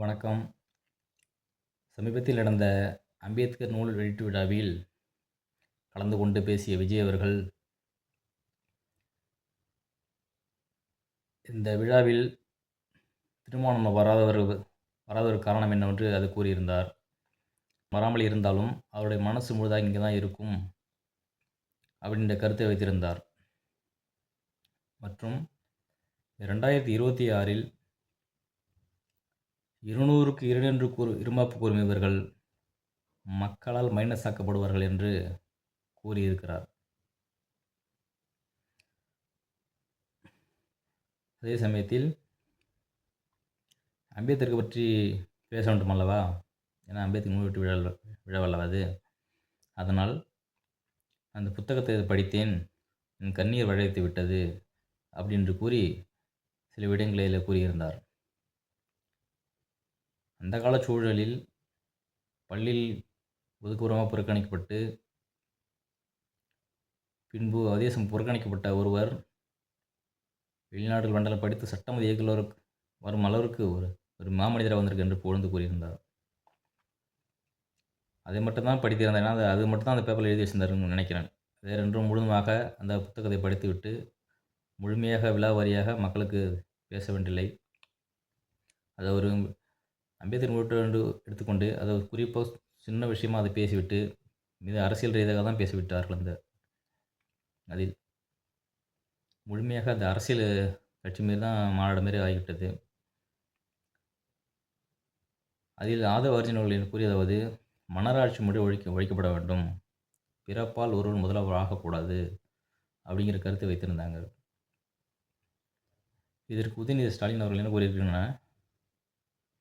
வணக்கம். சமீபத்தில் நடந்த அம்பேத்கர் நூல் வெளியீட்டு விழாவில் கலந்து கொண்டு பேசிய விஜய் அவர்கள் இந்த விழாவில் திருமணம் வராதவர் ஒரு காரணம் என்னவென்று அது கூறியிருந்தார். வராமல் இருந்தாலும் அவருடைய மனசு முழுதாக இங்கே தான் இருக்கும் அப்படின்ற கருத்தை வைத்திருந்தார். மற்றும் ரெண்டாயிரத்தி இருபத்தி ஆறில் இருநூறுக்கு இரண்டு என்று கூறு இருமாப்பு கூறும் இவர்கள் மக்களால் மைனஸ் ஆக்கப்படுவார்கள் என்று கூறியிருக்கிறார். அதே சமயத்தில் அம்பேத்கருக்கு பற்றி பேச வேண்டும் அல்லவா? ஏன்னா அம்பேத்கர் நூல் விட்டு விழ விழாவல்லவா அது? அதனால் அந்த புத்தகத்தை படித்தேன் என் கண்ணீர் வழைத்து விட்டது அப்படின்று கூறி சில விடயங்களில் கூறியிருந்தார். அந்த கால சூழலில் பள்ளியில் ஒதுக்குப்புறமாக புறக்கணிக்கப்பட்டு பின்பு அதேசம் புறக்கணிக்கப்பட்ட ஒருவர் வெளிநாடுகள் மண்டலம் படித்து சட்டமதி இயக்குநருக்கு வரும் அளவிற்கு ஒரு ஒரு மாமனிதராக வந்திருக்கு என்று புகழ்ந்து கூறியிருந்தார். அதை மட்டும்தான் படித்திருந்தேன். ஏன்னா அது மட்டும்தான் அந்த பேப்பரில் எழுதி வச்சிருந்தாருன்னு நினைக்கிறேன். வேறு என்றும் முழுதுமாக அந்த புத்தகத்தை படித்துவிட்டு முழுமையாக விழாவாரியாக மக்களுக்கு பேச வேண்டியில்லை அது ஒரு அம்பேத்கர் நூற்றாண்டு எடுத்துக்கொண்டு அதை குறிப்பாக சின்ன விஷயமாக அதை பேசிவிட்டு மிக அரசியல் ரீதியாக தான் பேசிவிட்டார்கள் அந்த அதில். முழுமையாக அந்த அரசியல் கட்சி மாரி தான் மாநாடு மாரி ஆகிவிட்டது. அதில் ஆதவ அர்ஜுனர்கள் கூறியதாவது மன்னராட்சி முறை ஒழிக்க ஒழிக்கப்பட வேண்டும். பிறப்பால் ஒருவர் முதல்வர் ஆகக்கூடாது அப்படிங்கிற கருத்தை வைத்திருந்தாங்க. இதற்கு உதயநிதி ஸ்டாலின் அவர்கள் என்ன கூறியிருக்கிறாங்கன்னா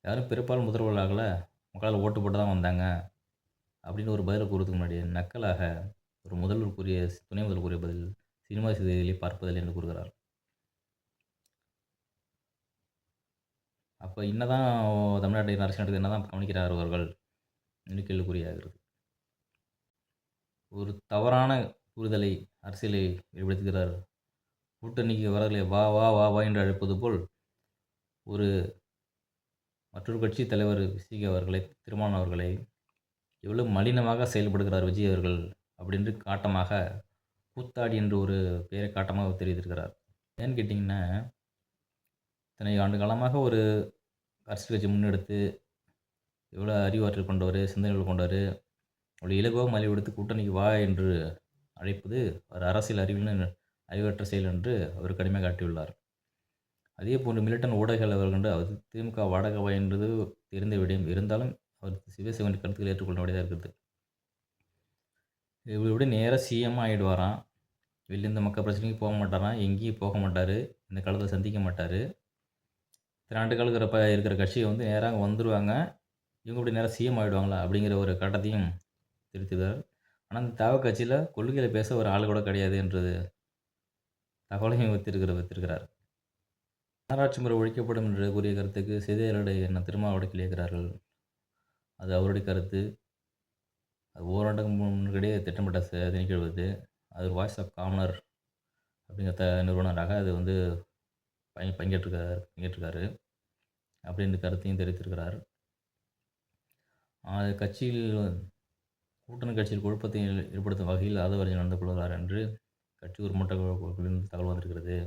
யாரும் பிறப்பால் முதல்வர்களாகல மக்களால் ஓட்டு போட்டு தான் வந்தாங்க. அப்படின்னு ஒரு பதிலை கூறுறதுக்கு முன்னாடி நக்கலாக ஒரு முதல்வர் கூறிய துணை முதல்வர் கூறிய பதில் சினிமா செய்திகளை பார்ப்பதில்லை என்று கூறுகிறார். அப்போ என்னதான் தமிழ்நாட்டின் அரசு நடக்குது என்ன தான் கவனிக்கிறார் அவர்கள் என்று கேள்விக்குறியாகிறது ஒரு தவறான புரிதலை அரசியலை வெளிப்படுத்துகிறார். கூட்டணிக்கு வரலை வா வா வா வா என்று அழைப்பது போல் ஒரு மற்றொரு கட்சி தலைவர் விசிக அவர்களை திருமான் அவர்களை எவ்வளோ மலினமாக செயல்படுகிறார் விஜய் அவர்கள் அப்படின்று காட்டமாக கூத்தாடி என்று ஒரு பெயரை காட்டமாக தெரிவித்திருக்கிறார். ஏன்னு கேட்டிங்கன்னா இத்தனை ஆண்டு காலமாக ஒரு அரசியல் கட்சி முன்னெடுத்து எவ்வளோ அறிவாற்றல் கொண்டவர் சிந்தனைகள் கொண்டவர் அவ்வளோ இலகுவாக மலிவெடுத்து கூட்டணிக்கு வா என்று அழைப்பது ஒரு அரசியல் அறிவியல் அறிவற்ற செயல் என்று அவர் கடுமையாக காட்டியுள்ளார். அதே போன்று மிலிட்டன் ஊடகங்கள் அவர்கள் கண்டு அவர் திமுக வாடகவா என்பது தெரிந்த விடயம் இருந்தாலும் அவர் சிவசிவன் கருத்துக்கள் ஏற்றுக்கொள்ள வேண்டியதாக இருக்குது. இவருடைய நேராக சிஎம் ஆகிடுவாராம் வெளியே இந்த மக்கள் பிரச்சனைக்கு போக மாட்டாராம். எங்கேயும் போக மாட்டார். இந்த காலத்தில் சந்திக்க மாட்டார். இத்தனை ஆண்டுகளுக்கு இருக்கிறப்ப இருக்கிற கட்சியை வந்து நேராக வந்துடுவாங்க இவங்க இப்படி நேராக சிஎம் ஆகிடுவாங்களா அப்படிங்கிற ஒரு கட்டத்தையும் திருத்துகிறார் ஆனால் இந்த தவ கட்சியில் கொள்கையில் பேச ஒரு ஆள் கூட கிடையாது என்றது தகவலையும் வைத்திருக்கிற வைத்திருக்கிறார். நகராட்சி முறை ஒழிக்கப்படும் என்று கூறிய கருத்துக்கு செய்தியாளருடைய என்ன திருமாவளவன் இயக்கிறார்கள் அது அவருடைய கருத்து. அது ஓராண்டுக்கு முன்னாடியே திட்டமிட்ட நிகழ்வது. அது வாய்ஸ் ஆஃப் காமனர் அப்படிங்கிற த நிறுவனராக அது வந்து பங்க பங்கேற்றுக்கார் பங்கேற்றுக்காரு. அப்படின்ற கருத்தையும் தெரிவித்திருக்கிறார். அது கட்சியில் கூட்டணி கட்சியில் குழப்பத்தை ஏற்படுத்தும் வகையில் ஆதவர்ஜன் நடந்து கொள்கிறார் என்று கட்சி ஒரு மூட்டை தகவல் வந்திருக்கிறது.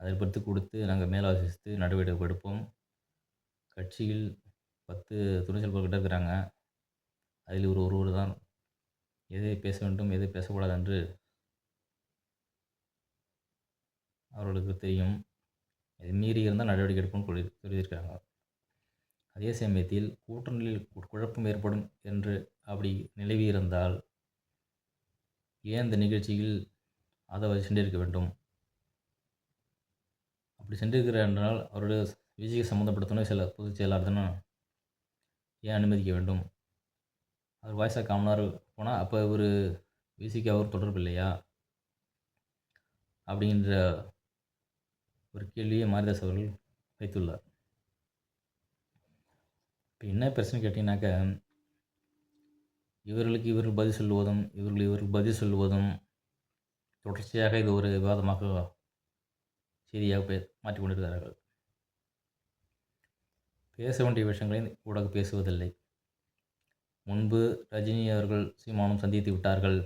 அதை பற்றி கொடுத்து நாங்கள் மேலாசித்து நடவடிக்கை எடுப்போம். கட்சியில் பத்து துணைச்சல் பொருட்கிட்ட இருக்கிறாங்க. அதில் ஒரு ஒருவர் தான். எதை பேச வேண்டும் எதை பேசக்கூடாது என்று அவர்களுக்கு தெரியும். இது மீறி இருந்தால் நடவடிக்கை எடுப்போம் சொல்லி சொல்லியிருக்காங்க அதே சமயத்தில் கூட்டணியில் குழப்பம் ஏற்படும் என்று அப்படி நிலவி இருந்தால் ஏன் இந்த நிகழ்ச்சியில் அதை சென்றிருக்க வேண்டும்? அப்படி சென்றிருக்கிறார் என்றால் அவருடைய விஜய்க்கு சம்மந்தப்படுத்தணும் சில பொதுச் செயலாளர்தானே ஏன் அனுமதிக்க வேண்டும்? அவர் வாய்ஸாக காமனார் போனால் அப்போ இவர் விசிக்கு அவர் தொடர்பு இல்லையா? அப்படின்ற ஒரு கேள்வியை மாரிதாஸ் அவர்கள் வைத்துள்ளார். இப்போ என்ன பிரச்சனை கேட்டிங்கனாக்க இவர்களுக்கு இவர்கள் பதில் சொல்லுவதும் இவர்கள் இவர்கள் பதில் சொல்லுவதும் தொடர்ச்சியாக இது ஒரு விவாதமாக செய்தியாக பே கொண்டிருக்கிறார்கள் பேச வேண்டிய விஷயங்களை ஊடகம் பேசுவதில்லை. முன்பு ரஜினி அவர்கள் சீமானும் சந்தித்து விட்டார்கள்.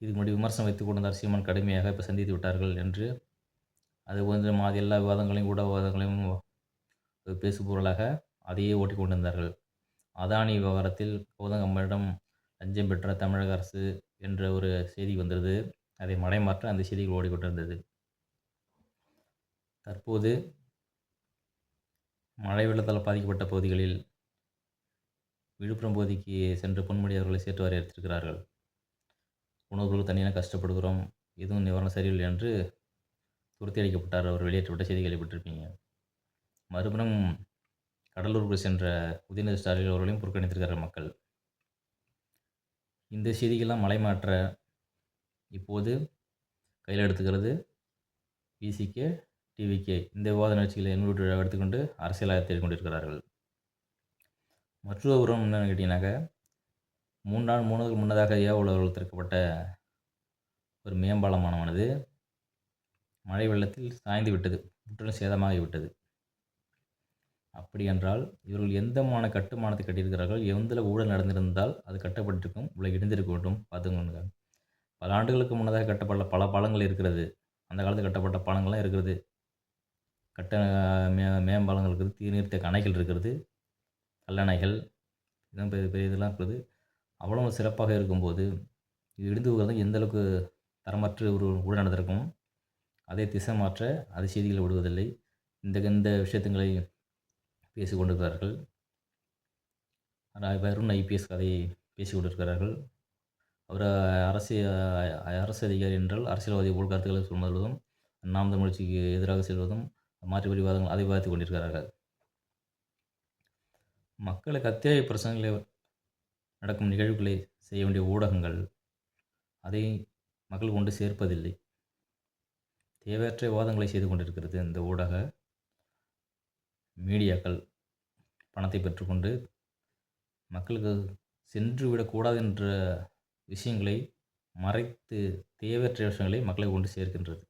இதுக்கு முன்னாடி விமர்சனம் வைத்துக் கொண்டிருந்தார் சீமான் கடுமையாக இப்போ சந்தித்து விட்டார்கள் என்று. அது போன்ற மாதிரி எல்லா விவாதங்களையும் ஊடக விவாதங்களையும் பேசுபொருளாக அதையே ஓட்டிக் கொண்டிருந்தார்கள். அதானி விவகாரத்தில் கோதங்கம்மனிடம் லஞ்சம் பெற்ற தமிழக அரசு என்ற ஒரு செய்தி வந்தது. அதை மடைமாற்ற அந்த செய்திகள் ஓடிக்கொண்டிருந்தது. தற்போது மழை வெள்ளத்தால் பாதிக்கப்பட்ட பகுதிகளில் விழுப்புரம் பகுதிக்கு சென்று பொன்முடி அவர்களை சேர்த்து வர எடுத்திருக்கிறார்கள் உணவுகளுக்கு தனியாக கஷ்டப்படுகிறோம். எதுவும் நிவாரணம் சரியில்லை என்று துரத்தி அடிக்கப்பட்டார். அவர் வெளியேற்றப்பட்ட செய்தி கேள்விப்பட்டிருப்பீங்க மறுபுறம் கடலூருக்கு சென்ற உதயநிதி ஸ்டாலின் அவர்களையும் புறக்கணித்திருக்கிறார் மக்கள். இந்த செய்திகள்லாம் மலைமாற்ற இப்போது கையில் எடுத்துக்கிறது. பிசிகே டிவிகே இந்த விவாத நிகழ்ச்சிகளை இன்வெர்ட் எடுத்துக்கொண்டு அரசியலாக தேடிக்கொண்டிருக்கிறார்கள். மற்றொரு உரம் என்னென்னு கேட்டிங்கனாக்கா மூணு நாள் மூணு முன்னதாக ஏவுலவர்கள் திறக்கப்பட்ட ஒரு மேம்பாலமானது மழை வெள்ளத்தில் சாய்ந்து விட்டது முற்றிலும் சேதமாகி விட்டது. அப்படி என்றால் இவர்கள் எந்தமான கட்டுமானத்தை கட்டியிருக்கிறார்கள் எந்த ஊழல் நடந்திருந்தால் அது கட்டப்பட்டிருக்கும் இவ்வளோ இடிந்திருக்க வேண்டும் பார்த்துக்கோங்க. பல ஆண்டுகளுக்கு முன்னதாக கட்டப்பட்ட பல பாலங்கள் இருக்கிறது. அந்த காலத்தில் கட்டப்பட்ட பாலங்கள்லாம் இருக்கிறது. கட்ட மே மேம்பாலங்கள் இருக்குது தீர்நிறுத்த அணைகள் இருக்கிறது. கல்லணைகள் இதெல்லாம் பெரிய பெரிய இதெல்லாம் இருக்குது. அவ்வளோ சிறப்பாக இருக்கும்போது இது இடிந்து போகிறது எந்தளவுக்கு தரமற்ற ஒரு உடல் நடந்திருக்கும் அதை திசை மாற்ற அதை செய்திகள் விடுவதில்லை. இந்த இந்த விஷயத்துங்களை பேசி கொண்டிருக்கிறார்கள் வருண் ஐபிஎஸ் கதையை பேசி கொண்டிருக்கிறார்கள் அவர் அரசு அரசு அதிகாரி என்றால் அரசியல்வாதி போல் கருத்துக்களை சொல்வதும் நாம் தமிழ்ச்சிக்கு எதிராக செல்வதும் மாற்று விவாதங்கள் அதை விவாதித்து கொண்டிருக்கிறார்கள். மக்களுக்கு அத்தியாய பிரச்சனைகளை நடக்கும் நிகழ்வுகளை செய்ய வேண்டிய ஊடகங்கள் அதை மக்கள் கொண்டு சேர்ப்பதில்லை. தேவையற்ற வாதங்களை செய்து கொண்டிருக்கிறது இந்த ஊடக மீடியாக்கள். பணத்தை பெற்றுக்கொண்டு மக்களுக்கு சென்று விடக்கூடாது என்ற விஷயங்களை மறைத்து தேவையற்ற விஷயங்களை மக்களை கொண்டு சேர்க்கின்றது.